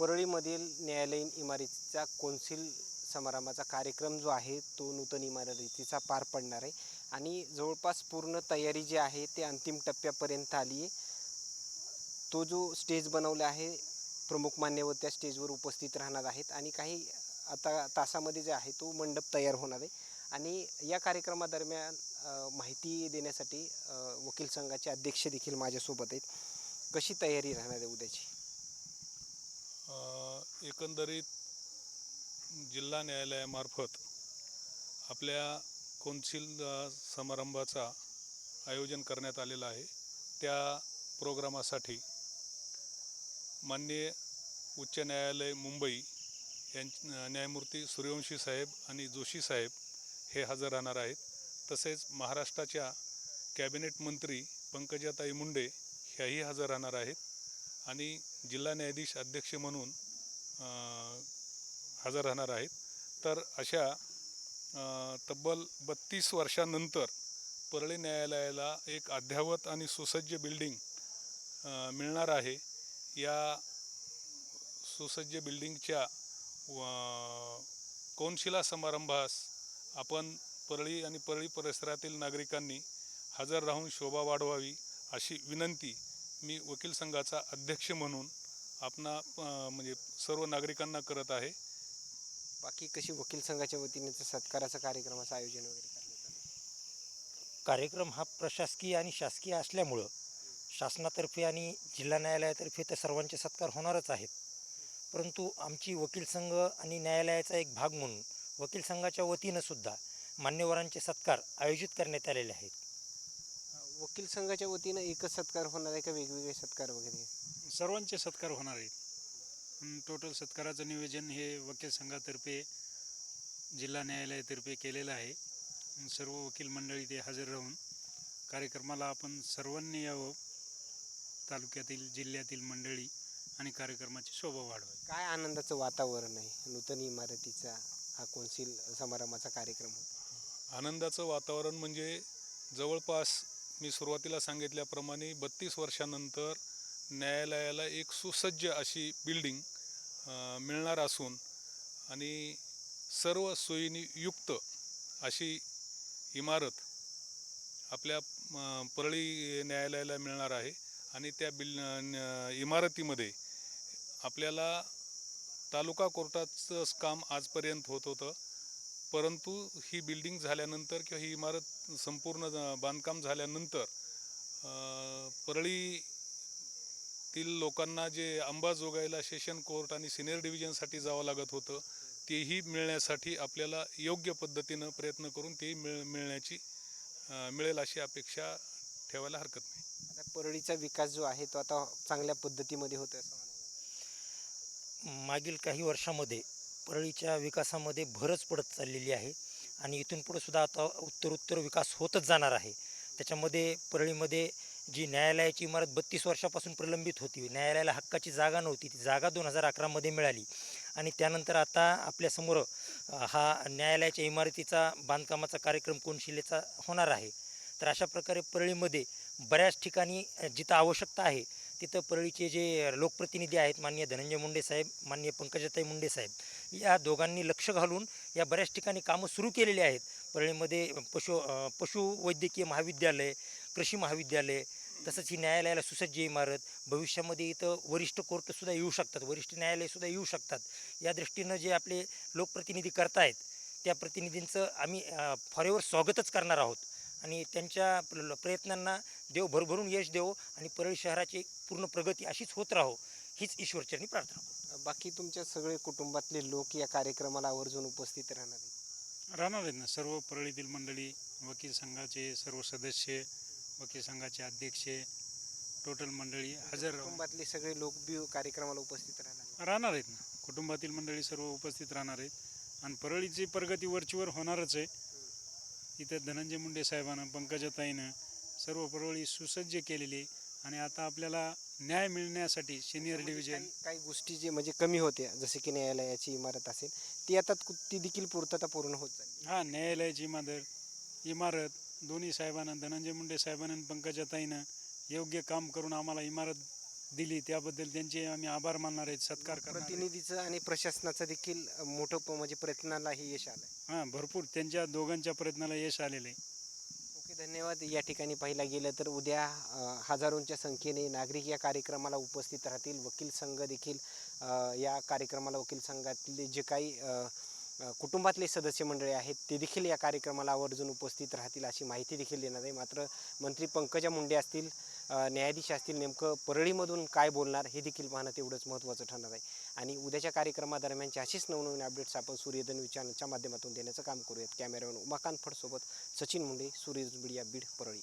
परळीमधील न्यायालयीन इमारतीचा कौन्सिल समारंभाचा कार्यक्रम जो आहे तो नूतन इमारतीचा पार पडणार आहे. आणि जवळपास पूर्ण तयारी जी आहे ते अंतिम टप्प्यापर्यंत आली आहे. तो जो स्टेज बनवला आहे प्रमुख मान्यवर त्या स्टेजवर उपस्थित राहणार आहेत. आणि काही आता तासामध्ये जे आहे तो मंडप तयार होणार आहे. आणि या कार्यक्रमादरम्यान माहिती देण्यासाठी वकील संघाचे अध्यक्ष देखील माझ्यासोबत आहेत. कशी तयारी राहणार आहे उद्याची? एकंदरीत जिल्हा न्यायालयामार्फत आपल्या कौन्सिल समारंभाचा आयोजन करण्यात आलेलं आहे. त्या प्रोग्रामासाठी माननीय उच्च न्यायालय मुंबई यां न्यायमूर्ती सूर्यवंशी साहेब आणि जोशी साहेब हे हजर राहणार आहेत. तसेच महाराष्ट्राच्या कॅबिनेट मंत्री पंकजाताई मुंडे ह्याही हजर राहणार आहेत. आणि जिल्हा न्यायाधीश अध्यक्ष म्हणून हजर राहणार आहेत. तर अशा तब्बल बत्तीस वर्षानंतर परळी न्यायालयाला एक अद्यावत आणि सुसज्ज बिल्डिंग मिळणार आहे. या सुसज्ज बिल्डिंगच्या व- समारंभास आपण परळी आणि परळी परिसरातील नागरिकांनी हजर राहून शोभा वाढवावी अशी विनंती मी वकील संघाचा अध्यक्ष म्हणून आपणा म्हणजे सर्व नागरिकांना करत आहे. बाकी कशी वकील संघाच्या वतीने सत्काराचं कार्यक्रमाचं आयोजन वगैरे करण्यात आलं? कार्यक्रम हा प्रशासकीय आणि शासकीय असल्यामुळं शासनातर्फे आणि जिल्हा न्यायालयातर्फे तर सर्वांचे सत्कार होणारच आहेत. परंतु आमची वकील संघ आणि न्यायालयाचा एक भाग म्हणून वकील संघाच्या वतीनं सुद्धा मान्यवरांचे सत्कार आयोजित करण्यात आलेले आहेत. वकील संघाच्या वतीनं एकच सत्कार होणार आहे का वेगवेगळे सत्कार वगैरे? सर्वांचे सत्कार होणार आहेत. टोटल सत्काराचं नियोजन हे वकील संघातर्फे जिल्हा न्यायालयातर्फे केलेलं आहे. सर्व वकील मंडळी ते हजर राहून कार्यक्रमाला आपण सर्वांनी यावं. तालुक्यातील जिल्ह्यातील मंडळी आणि कार्यक्रमाची शोभा वाढवावी. काय आनंदाचं वातावरण आहे? नूतन इमारतीचा हा कौन्सिल समारंभाचा कार्यक्रम होता. आनंदाचं वातावरण म्हणजे जवळपास मी सुरुवातीला सांगितल्याप्रमाणे बत्तीस वर्षानंतर न्यायालयाला एक सुसज्ज अशी बिल्डिंग मिळणार असून आणि सर्व सोयीनी युक्त अशी इमारत आपल्या परळी न्यायालयाला मिळणार आहे आणि त्या बिल इमारतीमध्ये आपल्याला तालुका कोर्टाचंच काम आजपर्यंत होत होतं. परंतु ही बिल्डिंग झाल्यानंतर किंवा ही इमारत संपूर्ण बांधकाम झाल्यानंतर परळीतील लोकांना जे अंबाजोगाईला सेशन कोर्ट आणि सिनियर डिव्हिजनसाठी जावं लागत होतं तेही मिळण्यासाठी आपल्याला योग्य पद्धतीनं प्रयत्न करून तेही मिळ मिळण्याची मिळेल अशी अपेक्षा ठेवायला हरकत नाही आता परळीचा विकास जो आहे तो आता चांगल्या पद्धतीमध्ये होतो असं. मागील काही वर्षामध्ये परळीच्या विकासामध्ये भरच पडत चाललेली आहे. आणि इथून पुढे सुद्धा आता उत्तरोत्तर विकास होतच जाणार आहे. त्याच्यामध्ये परळीमध्ये जी न्यायालयाची इमारत बत्तीस वर्षापासून प्रलंबित होती. न्यायालयाला हक्काची जागा नव्हती. ती जागा दोन हजार अकरामध्ये मिळाली. आणि त्यानंतर आता आपल्यासमोर हा न्यायालयाच्या इमारतीचा बांधकामाचा कार्यक्रम कोणशिलेचा होणार आहे. तर अशा प्रकारे परळीमध्ये बऱ्याच ठिकाणी जिथं आवश्यकता आहे तिथं परळीचे जे लोकप्रतिनिधी आहेत माननीय धनंजय मुंडे साहेब माननीय पंकजाताई मुंडे साहेब या दोघांनी लक्ष घालून या बऱ्याच ठिकाणी कामं सुरू केलेली आहेत. परळीमध्ये पशु पशुवैद्यकीय महाविद्यालय कृषी महाविद्यालय तसंच ही न्यायालयाला सुसज्ज इमारत भविष्यामध्ये इथं वरिष्ठ कोर्टसुद्धा येऊ शकतात वरिष्ठ न्यायालयसुद्धा येऊ शकतात. या दृष्टीनं जे आपले लोकप्रतिनिधी करतायत त्या प्रतिनिधींचं आम्ही फॉरेवर स्वागतच करणार आहोत. आणि त्यांच्या प्रयत्नांना देव भरभरून यश देवो आणि परळी शहराची पूर्ण प्रगती अशीच होत राहो हीच ईश्वरचरणी प्रार्थना. बाकी तुमच्या सगळे कुटुंबातले लोक या कार्यक्रमाला आवर्जून उपस्थित राहणार आहेत? राहणार आहेत ना. सर्व परळीतील मंडळी वकील संघाचे सर्व सदस्य वकील संघाचे अध्यक्ष टोटल मंडळी हजर कुटुंबातले सगळे लोक बी कार्यक्रमाला उपस्थित राहणार आहेत. राहणार आहेत ना. कुटुंबातील मंडळी सर्व उपस्थित राहणार आहेत. आणि परळीची प्रगती वरचीवर होणारच आहे. इथं धनंजय मुंडे साहेबांनं पंकजाताईनं सर्व परळी सुसज्ज केलेली आणि आता आपल्याला न्याय मिळण्यासाठी सिनियर डिव्हिजन काही- काही गोष्टी जे म्हणजे कमी होत्या जसे की न्यायालयाची इमारत असेल ती आता कु- ती देखील पूर्तता पूर्ण होत चालली हा न्यायालयाची इमारत इमारत दोन्ही साहेबांना धनंजय मुंडे साहेबांना आणि पंकजाताईनं योग्य काम करून आम्हाला इमारत दिली. त्याबद्दल त्यांचे आम्ही आभार मानणार आहेत सत्कार करणार आहेत. प्रतिनिधीचं आणि प्रशासनाचं देखील मोठं प- म्हणजे प्रयत्नालाही यश आलं हां भरपूर. त्यांच्या दोघांच्या प्रयत्नाला यश आलेलं आहे. धन्यवाद. या ठिकाणी पाहिला गेलं तर उद्या हजारोंच्या संख्येने नागरिक या कार्यक्रमाला उपस्थित राहतील. वकील संघ देखील या कार्यक्रमाला वकील संघातले जे काही कुटुंबातले सदस्य मंडळी आहेत ते देखील या कार्यक्रमाला आवर्जून उपस्थित राहतील अशी माहिती देखील देण्यात आहे मात्र मंत्री पंकजा मुंडे असतील न्यायाधीश असतील नेमकं परळीमधून काय बोलणार हे देखील पाहणं तेवढंच महत्त्वाचं ठरणार आहे. आणि उद्याच्या कार्यक्रमादरम्यानचे अशीच नवनवीन अपडेट्स आपण सूर्यधन विचारच्या माध्यमातून देण्याचं काम करूयात. कॅमेरामॅन उमाकांत फडसोबत सचिन मुंडे सूर्य मीडिया बीड परळी.